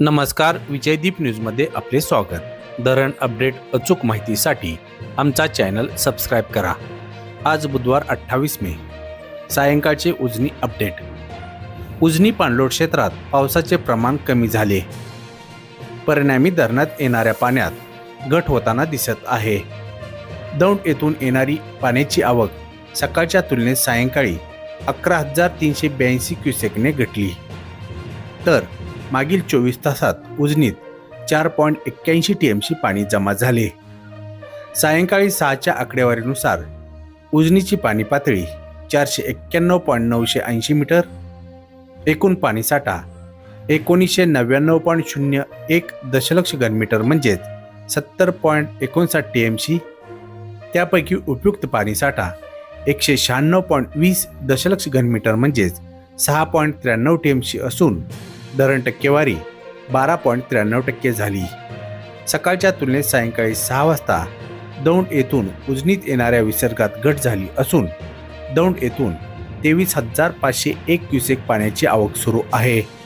नमस्कार विजयदीप न्यूजमध्ये आपले स्वागत. धरण अपडेट अचूक माहितीसाठी आमचा चॅनल सबस्क्राईब करा. आज बुधवार अठ्ठावीस मे. सायंकाळचे उजनी अपडेट. उजनी पाणलोट क्षेत्रात पावसाचे प्रमाण कमी झाले. परिणामी धरणात येणाऱ्या पाण्यात घट होताना दिसत आहे. दौंड येथून येणारी पाण्याची आवक सकाळच्या तुलनेत सायंकाळी अकरा हजार तीनशे ब्याऐंशी क्युसेकने घटली. तर मागील चोवीस तासात उजनीत चार पॉईंट एक्क्याऐंशी टी एम सी पाणी जमा झाले. सायंकाळी सहाच्या आकडेवारीनुसार उजनीची पाणी पातळी चारशे एक्क्याण्णव पॉईंट नऊशे ऐंशी मीटर एकूण पाणीसाठा एकोणीसशे नव्याण्णव पॉईंट शून्य एक दशलक्ष घनमीटर म्हणजेच सत्तर पॉईंट एकोणसाठ टी एम सी त्यापैकी उपयुक्त पाणीसाठा एकशे शहाण्णव पॉईंट वीस दशलक्ष घनमीटर म्हणजेच सहा पॉईंट त्र्याण्णव टी एम सी असून धरण टक्केवारी बारा पॉईंट त्र्याण्णव टक्के झाली. सकाळच्या तुलनेत सायंकाळी सहा वाजता दौंड येथून उजनीत येणाऱ्या विसर्गात घट झाली असून दौंड येथून तेवीस हजार पाचशे एक क्युसेक पाण्याची आवक सुरू आहे.